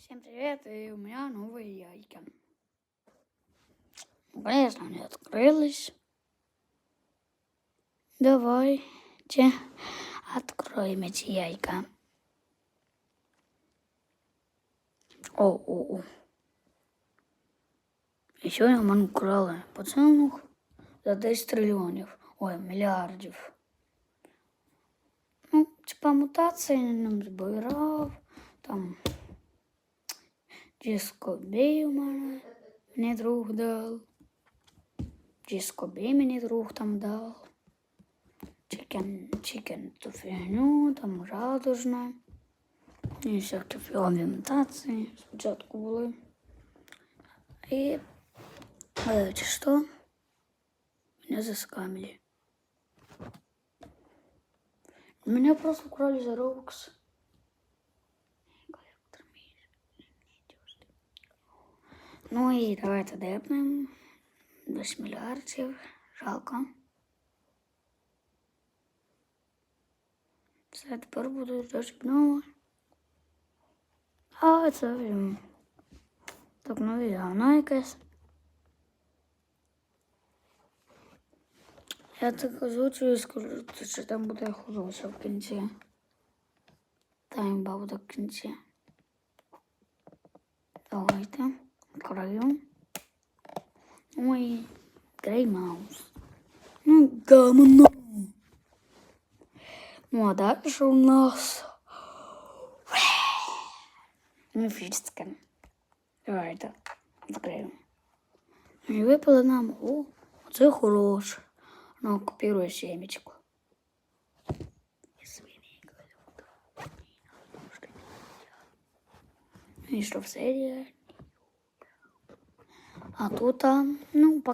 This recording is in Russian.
Всем привет, и у меня новые яйки. Ну, конечно, они открылись. Давайте откроем эти яйка. О, о, о. І сьогодні ми украли поцілунок за 10 трильйонів. Ой, мільярдів. Ну, типа мутації нам збирав. Там Дискобей у мене мені друг дав. Дискобей мені друг там дав. Чикен, чикен ту фігню, там радужна. І всякі фігові мутації спочатку були. І е, чи що? Меня заскамили. Меня просто украли за Роукс. Ну і давайте депнемо. 10 мільярдів. Жалко. Все, тепер буду зашибнуло. А це м, так ну і гавно якесь. Я так озвучую і скажу, що там буде хороше в кінці. Таймба буде в кінці. Давайте. Краю. Ой, Грей Маус. Ну, говно. Ну, а дальше у нас... Мифическое. Давайте. Відкриємо. І випали нам. О, це хороше. Ну, купирую семечку. И свиней говорю. И что в серии? А тут, а, ну, пока.